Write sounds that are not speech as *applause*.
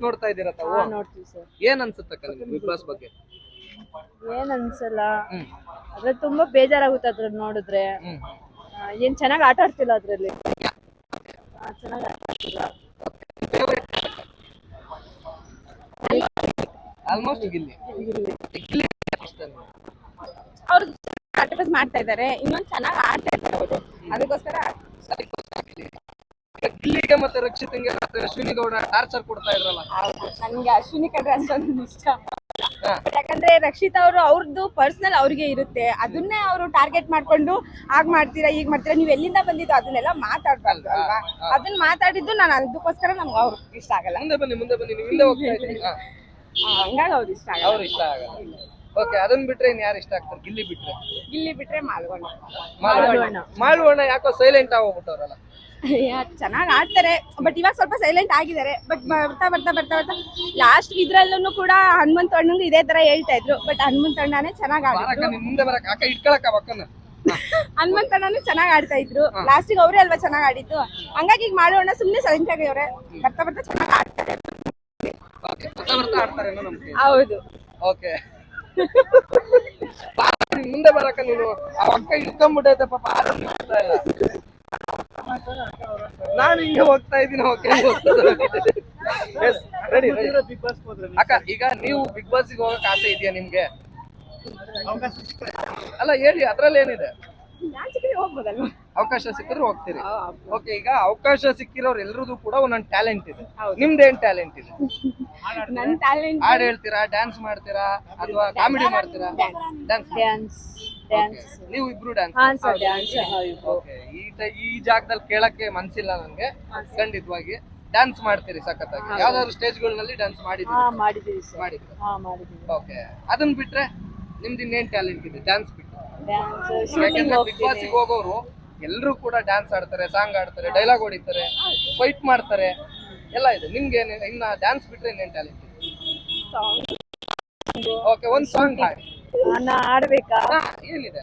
ನೋಡ್ತಾ ಇದ್ದೀರಾ ತಾವು? ಹಾ ನೋಡ್ತೀವಿ ಸರ್. ಏನ್ ಅನ್ಸುತ್ತಕ್ಕ ನಿಮ್ಗೆ ಬಿಗ್ ಬಾಸ್ ಬಗ್ಗೆ? ಏನ್ ಅನ್ಸಲ್ಲ. ಅದ್ರಲ್ಲಿ ತುಂಬಾ ಬೇಜಾರಾಗುತ್ತೆ ಅದ್ರ ನೋಡಿದ್ರೆ. ಹ್ಮ್. ಆ, ಏನ್ ಚೆನ್ನಾಗಿ ಆಟ ಆಡ್ತಿಲ್ಲ ಅದ್ರಲ್ಲಿ. ಚೆನ್ನಾಗ್ ಆಟ ಆಡ್ತಿಲ್ಲ. ಆಲ್ಮೋಸ್ಟ್ ಗಿಲ್ಲಿ. ಗಿಲ್ಲಿ. ಇಷ್ಟ ಅವ್ರು ಮಾಡ್ತಾ ಇದ್ದಾರೆ ಇನ್ನೊಂದು ಚೆನ್ನಾಗಿ ಆಡ್ತಾ ಇದ್ದಾರೆ ಅವರು. ಅದಕ್ಕೋಸ್ಕರ ಈಗ ಗಿಲ್ಲಿಗೆ ಮತ್ತೆ ರಕ್ಷಿತಂಗೆ ಮತ್ತೆ ಅಶ್ವಿನಿ ಗೌಡ ಟಾರ್ಚರ್ ಕೊಡ್ತಾ ಇದ್ರಲ್ಲ. ನನ್ಗೆ ಅಶ್ವಿನಿ ಕಂಡ್ರೆ ಅಷ್ಟೊಂದು ಇಷ್ಟ. ಯಾಕಂದ್ರೆ ರಕ್ಷಿತ್ ಅವರು ಅವ್ರದ್ದು ಪರ್ಸನಲ್ ಅವ್ರಿಗೆ ಇರುತ್ತೆ. ಅದನ್ನೇ ಅವರು ಟಾರ್ಗೆಟ್ ಮಾಡ್ಕೊಂಡು ಆಗ ಮಾಡ್ತೀರಾ ಈಗ ಮಾಡ್ತೀರಾ ನೀವು ಎಲ್ಲಿಂದ ಬಂದಿದ್ದು ಅದನ್ನೆಲ್ಲ ಮಾತಾಡ್ಬಾರ್ದು ಅಲ್ವಾ? ಅದನ್ನ ಮಾತಾಡಿದ್ದು ನಾನು ಅದಕ್ಕೋಸ್ಕರ ನಮ್ಗೆ ಅವ್ರು ಇಷ್ಟ ಆಗಲ್ಲ. ಮುಂದೆ ಬನ್ನಿ ಮುಂದೆ ಬನ್ನಿ ನೀವು ಹೋಗ್ತಾ ಇದ್ದೀರಿ? ಹಂಗಾಗಿ ಅವ್ರು ಇಷ್ಟ ಆಗಲ್ಲ. ಅವ್ರು ಇಷ್ಟ ಆಗಲ್ಲ. ಓಕೆ ಅದನ್ನ ಬಿಟ್ರೆ ಇನ್ ಯಾರು ಇಷ್ಟ ಆಗ್ತಾರೆ? ಗಿಲ್ಲಿ ಬಿಟ್ರೆ? ಇಲ್ಲಿ ಬಿಟ್ರೆ ಮಾಲ್ಗೊಂಡ ಮಾಲ್ವಣ್ಣ. ಮಾಲ್ವಣ್ಣ. ಯಾಕೋ ಸೈಲೆಂಟ್ ಆಗೋಗ್ಬಿಟ್ಟವ್ರಲ್ಲ? ಚೆನ್ನಾಗಿ ಆಡ್ತಾರೆ. ಬಟ್ ಇವಾಗ ಸ್ವಲ್ಪ ಸೈಲೆಂಟ್ ಆಗಿದ್ದಾರೆ. ಬಟ್ ಬರ್ತಾ ಬರ್ತಾ ಬರ್ತಾ ಬರ್ತಾ ಲಾಸ್ಟ್ ಇದ್ರಲ್ಲೂ ಕೂಡ ಹನುಮಂತ ಅಣ್ಣಂಗೆ ಇದೇ ತರ ಹೇಳ್ತಾ ಇದ್ರು. ಬಟ್ ಹನುಮಂತ ಅಣ್ಣನೇ ಚೆನ್ನಾಗಿ ಬಾರಕ್ಕ ಆಡಿದ್ರು ನೀನ್ ಮುಂದೆ ಬರಕ್ ಅಕ್ಕ ಇಟ್ಕೊಳಕ್ಕ ಬಕ್ಕನ್ನ *laughs* ಹನುಮಂತ ಅಣ್ಣನು ಚೆನ್ನಾಗಿ ಆಡ್ತಾ ಇದ್ರು. ಲಾಸ್ಟಿಗೆ ಅವರೇ ಅಲ್ವಾ ಚೆನ್ನಾಗಿ ಆಡಿದ್ದು? ಹಂಗಾಗಿ ಈಗ ಮಾಡೋಣ ಸುಮ್ಮನೆ ಸೈಲೆಂಟ್ ಆಗಿವ್ರೆ ಬರ್ತಾ ಬರ್ತಾ ಚೆನ್ನಾಗಿ ಆಡ್ತಾರೆ. ಓಕೆ ಬರ್ತಾ ಬರ್ತಾ ಆಡ್ತಾರೇನೋ ನಮ್ಗೆ ಹೌದು. ಓಕೆ ಮುಂದೆ ಬರಕ ನೀನು. ಆ ಅಕ್ಕ ಇಟ್ಕೊಂಡ್ಬಿಟ್ಟೈತೆ ಪಾಪ ಆಡೋದು ಇಲ್ಲ. ನಾನು ಹಿಂಗೆ ಹೋಗ್ತಾ ಇದ್ದೀನಿ ಓಕೆ ರೆಡಿ ಅಕ್ಕ ಈಗ ನೀವು ಬಿಗ್ ಬಾಸ್ಗೆ ಹೋಗಕ್ ಆಸೆ ಇದೆಯಾ ನಿಮ್ಗೆ? ಅಲ್ಲ ಹೇಳಿ ಅದ್ರಲ್ಲಿ ಏನಿದೆ? ಹೋಗ್ಬೋದಲ್ವಾ? ಅವಕಾಶ ಸಿಕ್ಕಿದ್ರೆ ಹೋಗ್ತೀರಿ. ಓಕೆ ಈಗ ಅವಕಾಶ ಸಿಕ್ಕಿರೋರು ಎಲ್ರದ್ದು ಕೂಡ ಒಂದೊಂದು ಟ್ಯಾಲೆಂಟ್ ಇದೆ. ನಿಮ್ದೇನ್ ಟ್ಯಾಲೆಂಟ್ ಇದೆ? *laughs* ನನ್ ಟ್ಯಾಲೆಂಟ್ ಹಾಡ್ ಹೇಳ್ತೀರಾ ಡ್ಯಾನ್ಸ್ ಮಾಡ್ತೀರಾ ಅಥವಾ ಕಾಮಿಡಿ ಮಾಡ್ತೀರಾ? ಡ್ಯಾನ್ಸ್ ಡ್ಯಾನ್ಸ್ ನೀವು ಇಬ್ರು ಡ್ಯಾನ್ಸ್ ಈ ಈ ಜಾಗದಲ್ಲಿ ಕೇಳಕ್ಕೆ ಮನ್ಸಿಲ್ಲ ನನ್ಗೆ. ಖಂಡಿತವಾಗಿ. ಡ್ಯಾನ್ಸ್ ಮಾಡ್ತೀರಿ ಸಖತ್ತಾಗಿ. ಯಾವ್ದಾದ್ರು ಸ್ಟೇಜ್ಗಳಲ್ಲಿ ಡ್ಯಾನ್ಸ್ ಮಾಡಿದ್ರಿ ಮಾಡಿದ್ರಿ ಓಕೆ ಅದನ್ನ ಬಿಟ್ರೆ ನಿಮ್ದು ಇನ್ನೇನ್ ಟ್ಯಾಲೆಂಟ್ ಇದೆ? ಡ್ಯಾನ್ಸ್ ಬಿಟ್ಟು ಡ್ಯಾನ್ಸ್ ಶೂಟಿಂಗ್ ಯಾಕಂದ್ರೆ ಬಿಗ್ ಬಾಸ್ ಹೋಗ್ತೀವಿ ಹೋಗೋರು ಎಲ್ಲರೂ ಕೂಡ ಡ್ಯಾನ್ಸ್ ಆಡ್ತಾರೆ ಸಾಂಗ್ ಆಡ್ತಾರೆ ಡೈಲಾಗ್ ಹೊಡಿತಾರೆ ಫೈಟ್ ಮಾಡ್ತಾರೆ ಎಲ್ಲ ಇದೆ. ನಿಮ್ಗೆ ಏನ್- ಇನ್ನ ಡ್ಯಾನ್ಸ್ ಬಿಟ್ರೆ ಇನ್ನೇನ್ ಟ್ಯಾಲೆಂಟ್ ಓಕೆ ಒಂದ್ ಸಾಂಗ್ ಹಾಡಿ ನಾ ಆಡ್ಬೇಕಾ ಹಾ, ಏನಿದೆ?